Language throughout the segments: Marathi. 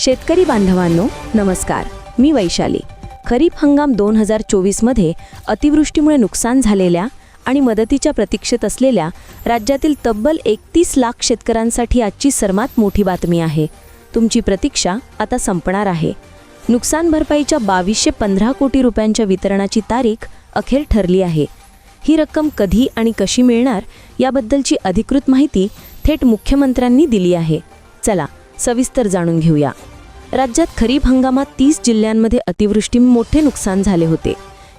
शेतकरी बांधवांनो नमस्कार. मी वैशाली. खरीप हंगाम दोन हजार चोवीसमध्ये अतिवृष्टीमुळे नुकसान झालेल्या आणि मदतीच्या प्रतीक्षेत असलेल्या राज्यातील तब्बल एकतीस लाख शेतकऱ्यांसाठी आजची सर्वात मोठी बातमी आहे. तुमची प्रतीक्षा आता संपणार आहे. नुकसान भरपाईच्या बावीसशे पंधरा कोटी रुपयांच्या वितरणाची तारीख अखेर ठरली आहे. ही रक्कम कधी आणि कशी मिळणार याबद्दलची अधिकृत माहिती थेट मुख्यमंत्र्यांनी दिली आहे. चला सविस्तर जाणून घेऊया. राज्यात खरीप हंगामात तीस जिल्ह्यांमध्ये अतिवृष्टी मोठे नुकसान झाले होते.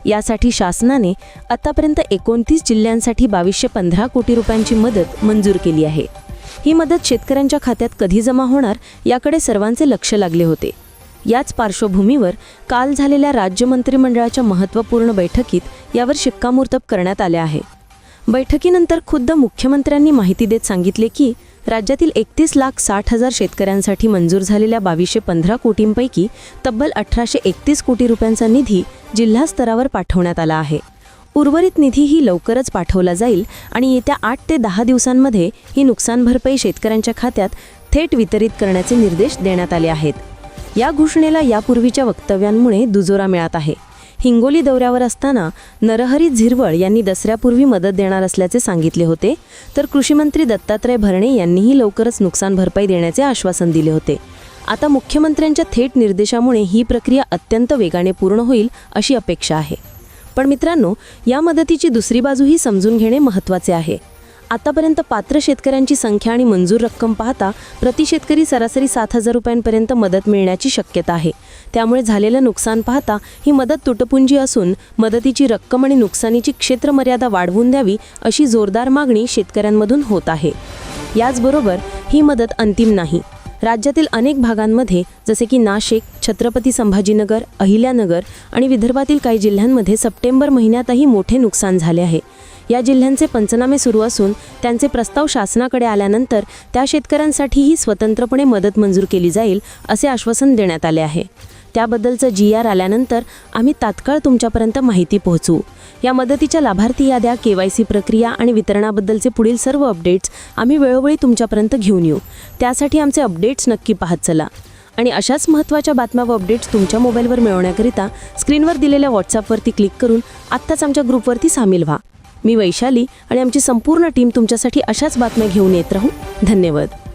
यासाठी शासनाने आतापर्यंत एकोणतीस जिल्ह्यांसाठी बावीसशे पंधरा कोटी रुपयांची मदत मंजूर केली आहे. ही मदत शेतकऱ्यांच्या खात्यात कधी जमा होणार याकडे सर्वांचे लक्ष लागले होते. याच पार्श्वभूमीवर काल झालेल्या राज्य मंत्रिमंडळाच्या महत्त्वपूर्ण बैठकीत यावर शिक्कामोर्तब करण्यात आले आहे. बैठकीनंतर खुद्द मुख्यमंत्र्यांनी माहिती देत सांगितले की राज्यातील एकतीस लाख साठ हजार शेतकऱ्यांसाठी मंजूर झालेल्या बावीसशे पंधरा कोटींपैकी तब्बल अठराशे एकतीस कोटी रुपयांचा निधी जिल्हा स्तरावर पाठवण्यात आला आहे. उर्वरित निधी ही लवकरच पाठवला जाईल आणि येत्या आठ ते दहा दिवसांमध्ये ही नुकसान भरपाई शेतकऱ्यांच्या खात्यात थेट वितरित करण्याचे निर्देश देण्यात आले आहेत. या घोषणेला यापूर्वीच्या वक्तव्यांमुळे दुजोरा मिळत आहे. हिंगोली दौऱ्यावर असताना नरहरी झिरवळ यांनी दसऱ्यापूर्वी मदत देणार असल्याचे सांगितले होते. तर कृषीमंत्री दत्तात्रय भरणे यांनीही लवकरच नुकसान भरपाई देण्याचे आश्वासन दिले होते. आता मुख्यमंत्र्यांच्या थेट निर्देशामुळे ही प्रक्रिया अत्यंत वेगाने पूर्ण होईल अशी अपेक्षा आहे. पण मित्रांनो या मदतीची दुसरी बाजूही समजून घेणे महत्त्वाचे आहे. आतापर्यंत पात्र शेतकऱ्यांची संख्या आणि मंजूर रक्कम पाहता प्रति शेतकरी सरासरी सात हजार रुपयांपर्यंत मदत मिळण्याची शक्यता आहे. त्यामुळे झालेलं नुकसान पाहता ही मदत तुटपुंजी असून मदतीची रक्कम आणि नुकसानीची क्षेत्रमर्यादा वाढवून द्यावी अशी जोरदार मागणी शेतकऱ्यांमधून होत आहे. याचबरोबर ही मदत अंतिम नाही. राज्यातील अनेक भागांमध्ये जसे की नाशिक छत्रपती संभाजीनगर अहिल्यानगर आणि विदर्भातील काही जिल्ह्यांमध्ये सप्टेंबर महिन्यातही मोठे नुकसान झाले आहे. या जिल्ह्यांचे पंचनामे सुरू असून त्यांचे प्रस्ताव शासनाकडे आल्यानंतर त्या शेतकऱ्यांसाठीही स्वतंत्रपणे मदत मंजूर केली जाईल असे आश्वासन देण्यात आले आहे. त्याबद्दलचं जी आर आल्यानंतर आम्ही तात्काळ तुमच्यापर्यंत माहिती पोहोचवू या मदतीच्या लाभार्थी याद्या के वाय सी प्रक्रिया आणि वितरणाबद्दलचे पुढील सर्व अपडेट्स आम्ही वेळोवेळी तुमच्यापर्यंत घेऊन येऊ. त्यासाठी आमचे अपडेट्स नक्की पाहत चला. आणि अशाच महत्त्वाच्या बातम्या व अपडेट्स तुमच्या मोबाईलवर मिळवण्याकरिता स्क्रीनवर दिलेल्या व्हॉट्सअपवरती क्लिक करून आत्ताच आमच्या ग्रुपवरती सामील व्हा. मी वैशाली आणि आमची संपूर्ण टीम तुमच्यासाठी अशाच बातम्या घेऊन येत राहू. धन्यवाद.